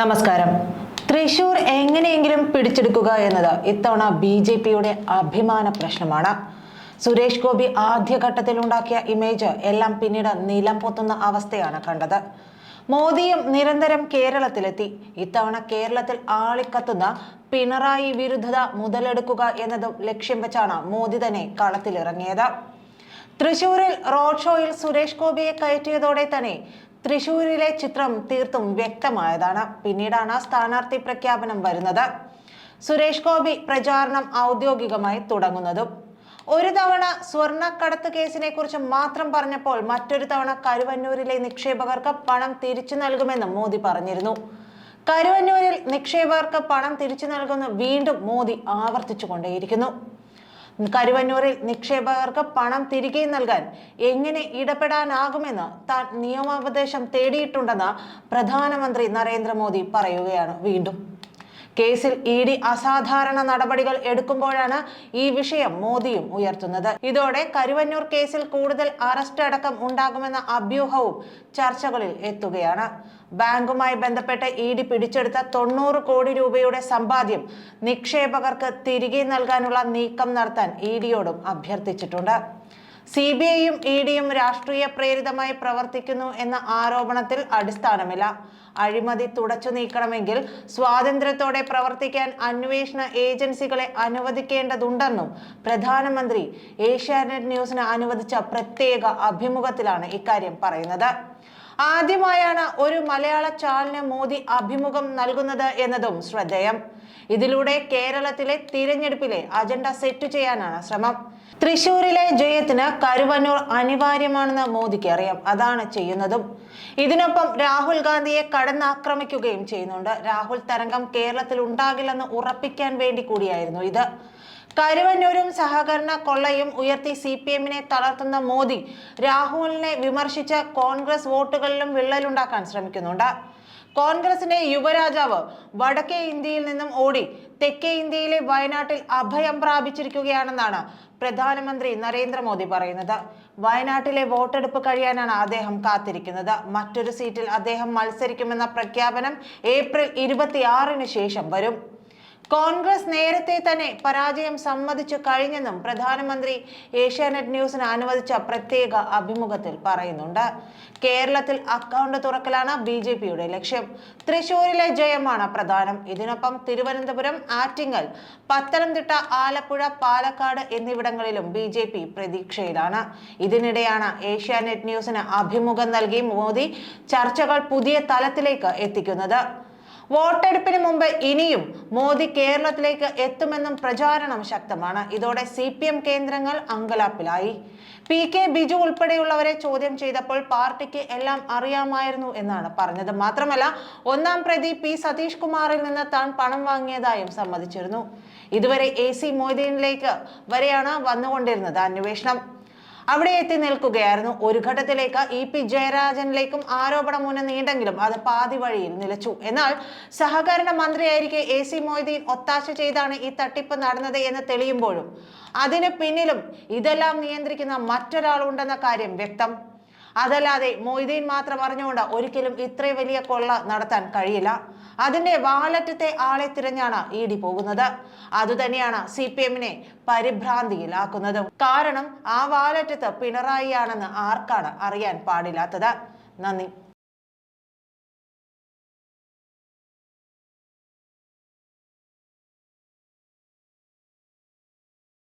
നമസ്കാരം. തൃശൂർ എങ്ങനെയെങ്കിലും പിടിച്ചെടുക്കുക എന്നത് ഇത്തവണ ബി ജെ പിയുടെ അഭിമാന പ്രശ്നമാണ്. സുരേഷ് ഗോപി ആദ്യഘട്ടത്തിൽ ഉണ്ടാക്കിയ ഇമേജ് എല്ലാം പിന്നീട് നിലം പൊത്തുന്ന അവസ്ഥയാണ് കണ്ടത്. മോദിയും നിരന്തരം കേരളത്തിലെത്തി. ഇത്തവണ കേരളത്തിൽ ആളിക്കത്തുന്ന പിണറായി വിരുദ്ധത മുതലെടുക്കുക എന്നതും ലക്ഷ്യം വെച്ചാണ് മോദി തന്നെ കളത്തിലിറങ്ങിയത്. തൃശൂരിൽ റോഡ് ഷോയിൽ സുരേഷ് ഗോപിയെ കയറ്റിയതോടെ തന്നെ തൃശൂരിലെ ചിത്രം തീർത്തും വ്യക്തമായതാണ്. പിന്നീടാണ് സ്ഥാനാർത്ഥി പ്രഖ്യാപനം വരുന്നത്. സുരേഷ് ഗോപി പ്രചാരണം ഔദ്യോഗികമായി തുടങ്ങുന്നതും. ഒരു തവണ സ്വർണക്കടത്ത് കേസിനെ കുറിച്ച് മാത്രം പറഞ്ഞപ്പോൾ മറ്റൊരു തവണ കരുവന്നൂരിലെ നിക്ഷേപകർക്ക് പണം തിരിച്ചു നൽകുമെന്നും മോദി പറഞ്ഞിരുന്നു. കരുവന്നൂരിൽ നിക്ഷേപകർക്ക് പണം തിരിച്ചു നൽകുമെന്ന് വീണ്ടും മോദി ആവർത്തിച്ചു കൊണ്ടേയിരിക്കുന്നു കരുവന്നൂരിൽ നിക്ഷേപകർക്ക് പണം തിരികെ നൽകാൻ എങ്ങനെ ഇടപെടാനാകുമെന്ന് താൻ നിയമോപദേശം തേടിയിട്ടുണ്ടെന്ന് പ്രധാനമന്ത്രി നരേന്ദ്രമോദി പറയുകയാണ് വീണ്ടും. കേസിൽ ഇ ഡി അസാധാരണ നടപടികൾ എടുക്കുമ്പോഴാണ് ഈ വിഷയം മോദിയും ഉയർത്തുന്നത്. ഇതോടെ കരുവന്നൂർ കേസിൽ കൂടുതൽ അറസ്റ്റ് അടക്കം ഉണ്ടാകുമെന്ന അഭ്യൂഹവും ചർച്ചകളിൽ എത്തുകയാണ്. ബാങ്കുമായി ബന്ധപ്പെട്ട് ഇ ഡി പിടിച്ചെടുത്ത തൊണ്ണൂറ് കോടി രൂപയുടെ സമ്പാദ്യം നിക്ഷേപകർക്ക് തിരികെ നൽകാനുള്ള നീക്കം നടത്താൻ ഇ ഡിയോടും അഭ്യർത്ഥിച്ചിട്ടുണ്ട്. സി ബി ഐയും ഇ ഡിയും രാഷ്ട്രീയ പ്രേരിതമായി പ്രവർത്തിക്കുന്നു എന്ന ആരോപണത്തിൽ അടിസ്ഥാനമില്ല. അഴിമതി തുടച്ചു നീക്കണമെങ്കിൽ സ്വാതന്ത്ര്യത്തോടെ പ്രവർത്തിക്കാൻ അന്വേഷണ ഏജൻസികളെ അനുവദിക്കേണ്ടതുണ്ടെന്നും പ്രധാനമന്ത്രി ഏഷ്യാനെറ്റ് ന്യൂസിന് അനുവദിച്ച പ്രത്യേക അഭിമുഖത്തിലാണ് ഇക്കാര്യം പറയുന്നത്. ആദ്യമായാണ് ഒരു മലയാള ചാനലിന് മോദി അഭിമുഖം നൽകുന്നത് എന്നതും ശ്രദ്ധേയം. ഇതിലൂടെ കേരളത്തിലെ തിരഞ്ഞെടുപ്പിലെ അജണ്ട സെറ്റ് ചെയ്യാനാണ് ശ്രമം. തൃശൂരിലെ ജയത്തിന് കരുവന്നൂർ അനിവാര്യമാണെന്ന് മോദിക്ക് അറിയാം. അതാണ് ചെയ്യുന്നതും. ഇതിനൊപ്പം രാഹുൽ ഗാന്ധിയെ കടന്നാക്രമിക്കുകയും ചെയ്യുന്നുണ്ട്. രാഹുൽ തരംഗം കേരളത്തിൽ ഉണ്ടാകില്ലെന്ന് ഉറപ്പിക്കാൻ വേണ്ടി കൂടിയായിരുന്നു ഇത്. കരുവന്നൂരും സഹകരണ കൊള്ളയും ഉയർത്തി സി പി എമ്മിനെ തളർത്തുന്ന മോദി രാഹുലിനെ വിമർശിച്ച് കോൺഗ്രസ് വോട്ടുകളിലും വിള്ളലുണ്ടാക്കാൻ ശ്രമിക്കുന്നുണ്ട്. കോൺഗ്രസിന്റെ യുവരാജാവ് വടക്കേ ഇന്ത്യയിൽ നിന്നും ഓടി തെക്കേ ഇന്ത്യയിലെ വയനാട്ടിൽ അഭയം പ്രാപിച്ചിരിക്കുകയാണെന്നാണ് പ്രധാനമന്ത്രി നരേന്ദ്രമോദി പറയുന്നത്. വയനാട്ടിലെ വോട്ടെടുപ്പ് കഴിയാനാണ് അദ്ദേഹം കാത്തിരിക്കുന്നത്. മറ്റൊരു സീറ്റിൽ അദ്ദേഹം മത്സരിക്കുമെന്ന പ്രഖ്യാപനം ഏപ്രിൽ ഇരുപത്തിയാറിന് ശേഷം വരും. കോൺഗ്രസ് നേരത്തെ തന്നെ പരാജയം സമ്മതിച്ചു കഴിഞ്ഞെന്നും പ്രധാനമന്ത്രി ഏഷ്യാനെറ്റ് ന്യൂസിന് അനുവദിച്ച പ്രത്യേക അഭിമുഖത്തിൽ പറയുന്നുണ്ട്. കേരളത്തിൽ അക്കൗണ്ട് തുറക്കലാണ് ബി ജെ പിയുടെ ലക്ഷ്യം. തൃശൂരിലെ ജയമാണ് പ്രധാനം. ഇതിനൊപ്പം തിരുവനന്തപുരം ആറ്റിങ്ങൽ പത്തനംതിട്ട ആലപ്പുഴ പാലക്കാട് എന്നിവിടങ്ങളിലും ബി ജെ പി പ്രതീക്ഷയിലാണ്. ഇതിനിടെയാണ് ഏഷ്യാനെറ്റ് ന്യൂസിന് അഭിമുഖം നൽകി മോദി ചർച്ചകൾ പുതിയ തലത്തിലേക്ക് എത്തിക്കുന്നത്. വോട്ടെടുപ്പിന് മുമ്പ് ഇനിയും മോദി കേരളത്തിലേക്ക് എത്തുമെന്നും പ്രചാരണം ശക്തമാണ്. ഇതോടെ സി പി എം കേന്ദ്രങ്ങൾ അങ്കലാപ്പിലായി. പി കെ ബിജു ഉൾപ്പെടെയുള്ളവരെ ചോദ്യം ചെയ്തപ്പോൾ പാർട്ടിക്ക് എല്ലാം അറിയാമായിരുന്നു എന്നാണ് പറഞ്ഞത്. മാത്രമല്ല ഒന്നാം പ്രതി പി സതീഷ് കുമാറിൽ നിന്ന് താൻ പണം വാങ്ങിയതായും സമ്മതിച്ചിരുന്നു. ഇതുവരെ എ സി മൊയ്തീനിലേക്ക് വരെയാണ് വന്നുകൊണ്ടിരുന്നത് അന്വേഷണം. അവിടെ എത്തി നിൽക്കുകയായിരുന്നു. ഒരു ഘട്ടത്തിലേക്ക് ഇ പി ജയരാജനിലേക്കും ആരോപണം മുന്നേ നീണ്ടെങ്കിലും അത് പാതി വഴിയിൽ നിലച്ചു. എന്നാൽ സഹകരണ മന്ത്രിയായിരിക്കെ എ സി മൊയ്തീൻ ഒത്താശ ചെയ്താണ് ഈ തട്ടിപ്പ് നടന്നത് എന്ന് തെളിയുമ്പോഴും അതിന് പിന്നിലും ഇതെല്ലാം നിയന്ത്രിക്കുന്ന മറ്റൊരാളുണ്ടെന്ന കാര്യം വ്യക്തം. അതല്ലാതെ മൊയ്തീൻ മാത്രം അറിഞ്ഞുകൊണ്ട് ഒരിക്കലും ഇത്ര വലിയ കൊള്ള നടത്താൻ കഴിയില്ല. അതിന്റെ വാലറ്റത്തെ ആളെ തിരഞ്ഞാണ് ഇ ഡി പോകുന്നത്. അതുതന്നെയാണ് സി പി എമ്മിനെ പരിഭ്രാന്തിയിലാക്കുന്നതും. കാരണം ആ വാലറ്റത്ത് പിണറായിയാണെന്ന് ആർക്കാണ് അറിയാൻ പാടില്ലാത്തത്? നന്ദി.